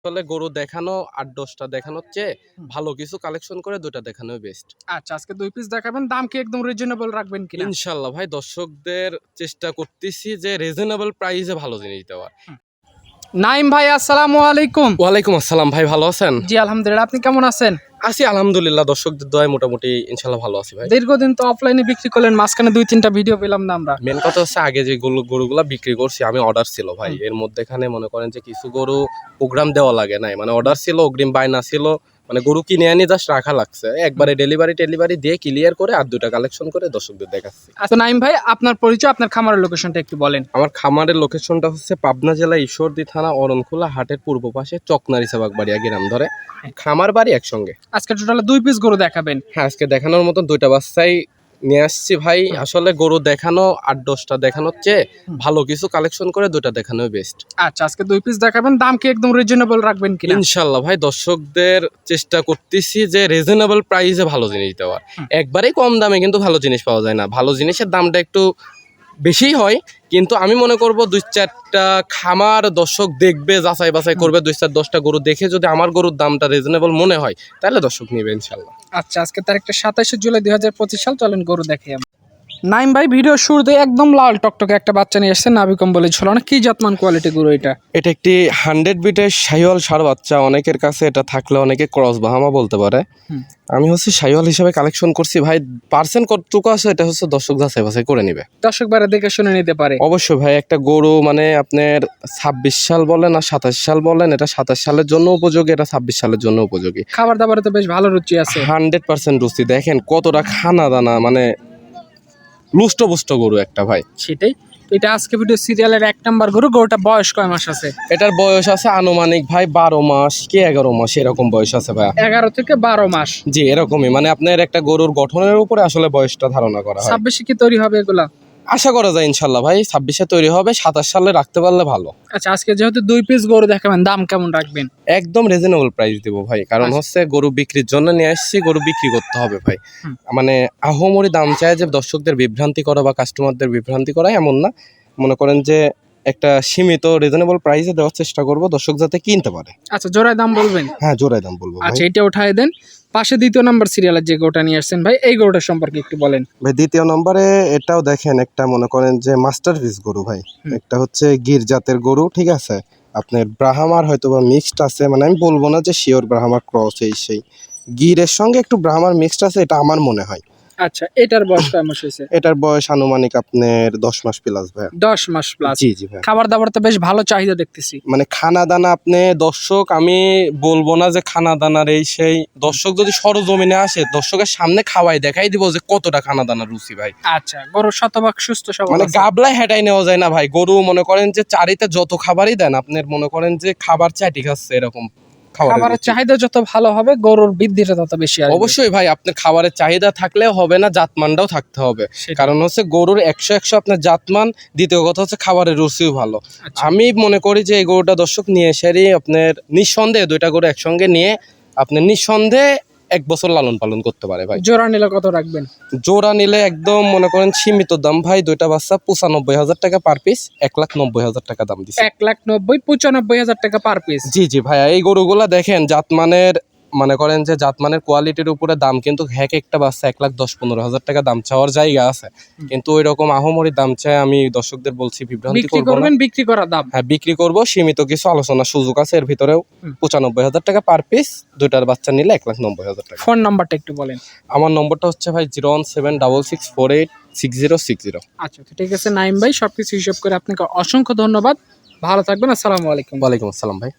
আসলে গরু দেখানো আট দশটা দেখানোর চেয়ে ভালো কিছু কালেকশন করে দুটা দেখানো বেস্ট আচ্ছা আজকে দুই পিস দেখাবেন দাম কি একদম রিজনেবল রাখবেন কি ইনশাল্লাহ ভাই দর্শকদের চেষ্টা করতেছি যে রিজনেবল প্রাইসে ভালো জিনিস দেওয়ার। নাইম ভাই আসসালামু আলাইকুম। ওয়ালাইকুম আসসালাম ভাই ভালো আছেন? জি আলহামদুলিল্লাহ আপনি কেমন আছেন? আছি আলহামদুলিল্লাহ দর্শকদের দয় মোটামুটি ইনশাল্লাহ ভালো আছি ভাই। দীর্ঘদিন তো অফলাইনে বিক্রি করলেন মাঝখানে দুই তিনটা ভিডিও পেলাম না আমরা। মেন কথা হচ্ছে আগে যে গরু গরুগুলা বিক্রি করছি আমি অর্ডার ছিল ভাই। এর মধ্যেখানে মনে করেন যে কিছু গরু প্রোগ্রাম দেওয়া লাগে নাই। মানে অর্ডার ছিল অগ্রিম বায়না ছিল মানে গরু কিনে আনি জাস্ট রাখা লাগছে। একবারে ডেলিভারি টেলিভারি দিয়ে ক্লিয়ার করে আর দুটা কালেকশন করে দর্শকদের দেখাচ্ছি। আচ্ছা নাইম ভাই আপনার পরিচয় আপনার খামারের লোকেশনটা একটু বলেন। আমার খামারের লোকেশনটা হচ্ছে পাবনা জেলা ঈশ্বরদী থানা অরণখোলা হাটের পূর্ব পাশে চকনারি সাবাক বাড়িয়া গ্রাম ধরে। খামার বাড়ি একসঙ্গে। আজকে টোটাল দুই পিস গরু দেখাবেন। হ্যাঁ আজকে দেখানোর মতন দুইটা বাচ্চাই নিয়ে আসছি ভাই। আসলে গরু দেখানো আট দশটা দেখানোর চেয়ে ভালো কিছু কালেকশন করে দুটা দেখানো বেস্ট আচ্ছা আজকে দুই পিস দেখাবেন দাম কি একদম রিজনেবল রাখবেন কি ইনশাল্লাহ ভাই দর্শকদের চেষ্টা করতেছি যে রিজনেবল প্রাইসে ভালো জিনিস দেওয়ার। একবারেই কম দামে কিন্তু ভালো জিনিস পাওয়া যায় না। ভালো জিনিসের দামটা একটু বেশিই হয়, কিন্তু আমি মনে করব দুই চারটা খামার দর্শক দেখবে, যাচাই বাছাই করবে, দুই চার দশটা গরু দেখে যদি আমার গরুর দামটা রিজনেবল মনে হয়, তাহলে দর্শক নিবে ইনশাল্লাহ আচ্ছা আজকে তার একটা সাতাশে জুলাই দুই হাজার পঁচিশ সাল, চলেন গরু দেখে। নাইম ভাই ভিডিও শুরুতে একদম লাল টকটকে একটা বাচ্চা নিয়ে এসেছেন নাবিকম বলে ঝোলানো কি জাতমান কোয়ালিটি গরু এটা? এটা একটি হান্ড্রেড বিটের শাহিওয়াল সার বাচ্চা। অনেকের কাছে এটা থাকলে অনেকে ক্রস বাহামা বলতে পারে। আমি হচ্ছে শাহিওয়াল হিসেবে কালেকশন করছি। ভাই পার্সেন্ট কতটুকু আছে এটা হচ্ছে দর্শক যাচাই বাছাই করে নিবে। দর্শক বারে দেখে শুনে নিতে পারে। অবশ্যই ভাই একটা গরু মানে আপনার ছাব্বিশ সাল বলেন আর সাতাশ সাল বলেন এটা সাতাশ সালের জন্য উপযোগী এটা ছাব্বিশ সালের জন্য উপযোগী। খাবার দাবারে তো বেশ ভালো রুচি আছে। হান্ড্রেড পার্সেন্ট রুচি। দেখেন কতটা খানা দানা মানে লুষ্ট পুষ্ট গরু একটা ভাই। সেটাই। এটা আজকে ভিডিও সিরিয়ালের এক নাম্বার গরু গরুটা বয়স কয় মাস আছে? এটার বয়স আছে আনুমানিক ভাই বারো মাস কি এগারো মাস এরকম বয়স আছে ভাই এগারো থেকে বারো মাস। জি এরকমই। মানে আপনার একটা গরুর গঠনের উপরে আসলে বয়সটা ধারণা করা হয়। ছাব্বিশে কি তৈরি হবে এগুলা? আশা করা যায় ইনশাল্লাহ ভাই ছাব্বিশে তৈরি হবে সাতাশ সালে রাখতে পারলে ভালো। আচ্ছা আজকে যেহেতু দুই পিস গরু দেখাবেন দাম কেমন রাখবেন? একদম রিজনেবল প্রাইস দিব ভাই কারণ আচ্ছা। হচ্ছে গরু বিক্রির জন্য নিয়ে আসছি গরু বিক্রি করতে হবে ভাই। মানে আহমরি দাম চায় যে দর্শকদের বিভ্রান্তি করা বা কাস্টমারদের বিভ্রান্তি করা এমন না। মনে করেন যে একটা সীমিত রিজনেবল প্রাইসে দেওয়ার চেষ্টা করব দর্শক যাতে কিনতে পারে। আচ্ছা জোড়ায় দাম বলবেন? হ্যাঁ জোড়ায় দাম বলব আচ্ছা এটা উঠায় দেন। পাশে দ্বিতীয় নাম্বার সিরিয়ালের যে গরুটা নিয়ে আসছেন ভাই এই গরুটার সম্পর্কে একটু বলেন। ভাই দ্বিতীয় নম্বরে এটাও দেখেন একটা মনে করেন যে মাস্টার পিস গরু ভাই। একটা হচ্ছে গির জাতের গরু ঠিক আছে? আপনার ব্রাহ্মার হয়তো বা মিক্সড আছে মানে আমি বলব না যে শিওর ব্রাহ্মার ক্রস এই সেই। গিরের সঙ্গে একটু ব্রাহ্মার মিক্সড আছে এটা আমার মনে হয়। আচ্ছা এটার বয়স কয় মাস হয়েছে? এটার বয়স আনুমানিক আপনার দশ মাস প্লাস ভাই দশ মাস প্লাস জি জি ভাই খাবার দাবার তো বেশ ভালো চাহিদা দেখতেছি। মানে খানা দানা আপনি দর্শক আমি বলব না যে খানা দানার এই সেই দর্শক যদি সরজমিনে আসে দর্শকের সামনে খাওয়াই দেখাই দিব যে কতটা খানা দানার রুচি ভাই। আচ্ছা গরু শতভাগ সুস্থ সবল মানে গাবলায় হেঁটাই নেওয়া যায় না ভাই। গরু মনে করেন যে চারিতে যত খাবারই দেন আপনার মনে করেন যে খাবার চাটি খাচ্ছে এরকম। খাবারের চাহিদা যত ভালো হবে গরুর বৃদ্ধিটা তত বেশি আসবে। অবশ্যই ভাই আপনার খাবারের চাহিদা থাকলে হবে না জাতমানটাও থাকতে হবে। কারণ হচ্ছে গরুর একশো একশো আপনার জাতমান দ্বিতীয় কথা হচ্ছে খাবারের রুচিও ভালো। আচ্ছা। আমি মনে করি যে এই গরুটা দর্শক নিয়ে এসেই আপনার নিঃসন্দেহে দুইটা গরু একসঙ্গে নিয়ে আপনার নিঃসন্দেহে এক বছর লালন পালন করতে পারে ভাই। জোড়া নিলে কত রাখবেন? জোড়া নিলে একদম মনে করেন সীমিত দাম ভাই দুইটা বাচ্চা পঁচানব্বই হাজার টাকা পার পিস এক লাখ নব্বই হাজার টাকা দাম দিচ্ছে এক লাখ নব্বই পঁচানব্বই হাজার টাকা পার পিস জি জি ভাইয়া এই গরুগুলা দেখেন জাতমানের মনে করেন যে জাতমানের কোয়ালিটির উপরে দাম কিন্তু হ্যাক একটা বাচ্চা এক লাখ দশ পনেরো হাজার টাকা দাম চাওয়ার জায়গা আছে। কিন্তু ওই রকম আহমরি দাম চাই আমি দর্শকদের বলছি বিভ্রান্তি করবেন বিক্রি করার দাম? হ্যাঁ বিক্রি করব সীমিত কিছু আলোচনার সুযোগ আছে এর ভিতরেও পঁচানব্বই হাজার টাকা পার পিস দুইটার বাচ্চা নিলে এক লাখ নব্বই হাজার টাকা। ফোন নাম্বারটা একটু বলেন। আমার নম্বরটা হচ্ছে ভাই zero one seven double six four eight six zero six zero. আচ্ছা ঠিক আছে নাইম ভাই সবকিছু হিসাব করে আপনাকে অসংখ্য ধন্যবাদ। ভালো থাকবেন আসসালামু আলাইকুম। ওয়ালাইকুম আসসালাম ভাই।